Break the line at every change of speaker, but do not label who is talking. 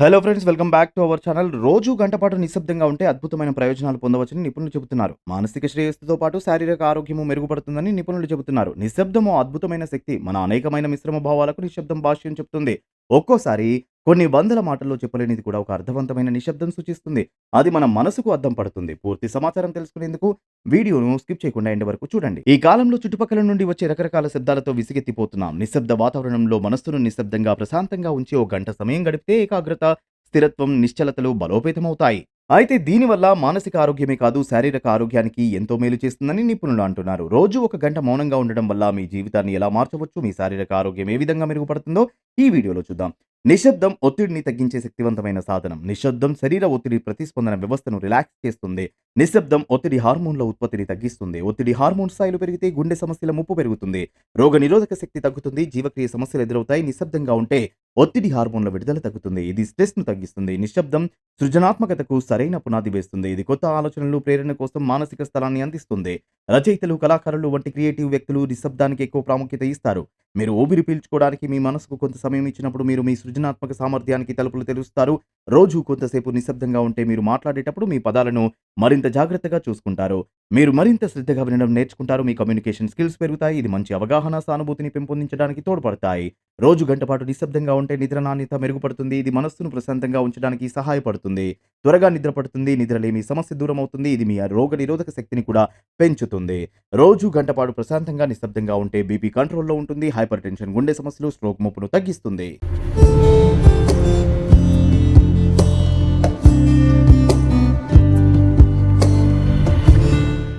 Hello friends welcome back to our channel రోజు గంట పాటు నిశ్శబ్దంగా ఉంటే అద్భుతమైన ప్రయోజనాలు పొందవచ్చని నిపుణులు చెబుతున్నారు. మానసిక శ్రేయస్సుతో పాటు శారీరక ఆరోగ్యము మెరుగుపడుతుందని నిపుణులు చెబుతున్నారు. నిశ్శబ్దము అద్భుతమైన శక్తి మన అనేకమైన మిశ్రమ భావాలకు నిశ్శబ్దం భాష్యం చెబుతుంది. ఒక్కోసారి కొన్ని వందల మాటల్లో చెప్పలేనిది కూడా ఒక అర్థవంతమైన నిశ్శబ్దం సూచిస్తుంది. అది మన మనసుకు అర్థం పడుతుంది. పూర్తి సమాచారం తెలుసుకునేందుకు వీడియోను స్కిప్ చేయకుండా ఎండ్ వరకు చూడండి. ఈ కాలంలో చుట్టుపక్కల నుండి వచ్చే రకరకాల శబ్దాలతో విసిగెత్తిపోతున్నాం. నిశ్శబ్ద వాతావరణంలో మనస్సును నిశ్శబ్దంగా ప్రశాంతంగా ఉంచి ఓ గంట సమయం గడిపితే ఏకాగ్రత స్థిరత్వం నిశ్చలతలు బలోపేతమవుతాయి. అయితే దీనివల్ల మానసిక ఆరోగ్యమే కాదు శారీరక ఆరోగ్యానికి ఎంతో మేలు చేస్తుందని నిపుణులు అంటున్నారు. రోజు ఒక గంట మౌనంగా ఉండడం వల్ల మీ జీవితాన్ని ఎలా మార్చవచ్చు మీ శారీరక ఆరోగ్యం ఏ విధంగా మెరుగుపడుతుందో ఈ వీడియోలో చూద్దాం. నిశ్శబ్దం ఒత్తిడిని తగ్గించే శక్తివంతమైన సాధనం. నిశ్శబ్దం శరీర ఒత్తిడి ప్రతిస్పందన వ్యవస్థను రిలాక్స్ చేస్తుంది. నిశ్శబ్దం ఒత్తిడి హార్మోన్ల ఉత్పత్తిని తగ్గిస్తుంది. ఒత్తిడి హార్మోన్ స్థాయిలు పెరిగితే గుండె సమస్యల ముప్పు పెరుగుతుంది. రోగ నిరోధక శక్తి తగ్గుతుంది. జీవక్రియ సమస్యలు ఎదురవుతాయి. నిశ్శబ్దంగా ఉంటే ఒత్తిడి హార్మోన్ల విడుదల తగ్గుతుంది. ఇది స్ట్రెస్ను తగ్గిస్తుంది. నిశ్శబ్దం సృజనాత్మకతకు సరైన పునాది వేస్తుంది. ఇది కొత్త ఆలోచనలు ప్రేరణ కోసం మానసిక స్థలాన్ని అందిస్తుంది. రచయితలు కళాకారులు వంటి క్రియేటివ్ వ్యక్తులు నిశ్శబ్దానికి ఎక్కువ ప్రాముఖ్యత ఇస్తారు. మీరు ఊపిరి పీల్చుకోవడానికి మీ మనసుకు కొంత సమయం ఇచ్చినప్పుడు మీరు మీ సృజనాత్మక సామర్థ్యానికి తలుపులు తెరుస్తారు. రోజు కొంతసేపు నిశ్శబ్దంగా ఉంటే మీరు మాట్లాడేటప్పుడు మీ పదాలను మరింత జాగ్రత్తగా చూసుకుంటారు. మీరు మరింత శ్రద్ధగా వినడం నేర్చుకుంటారు. మీ కమ్యూనికేషన్ స్కిల్స్ పెరుగుతాయి. ఇది మంచి అవగాహన సానుభూతిని పెంపొందించడానికి తోడ్పడతాయి. రోజు గంటపాటు నిశ్శబ్దంగా ఉంటే నిద్ర నాణ్యత మెరుగుపడుతుంది ఇది మనస్సును ప్రశాంతంగా ఉంచడానికి సహాయపడుతుంది. త్వరగా నిద్రపడుతుంది నిద్రలేమి సమస్య దూరం అవుతుంది ఇది మీ రోగ నిరోధక శక్తిని కూడా పెంచుతుంది. రోజు గంటపాటు ప్రశాంతంగా నిశ్శబ్దంగా ఉంటే బీపీ కంట్రోల్లో ఉంటుంది హైపర్ టెన్షన్ గుండె సమస్యలు స్ట్రోక్ ముప్పును తగ్గిస్తుంది.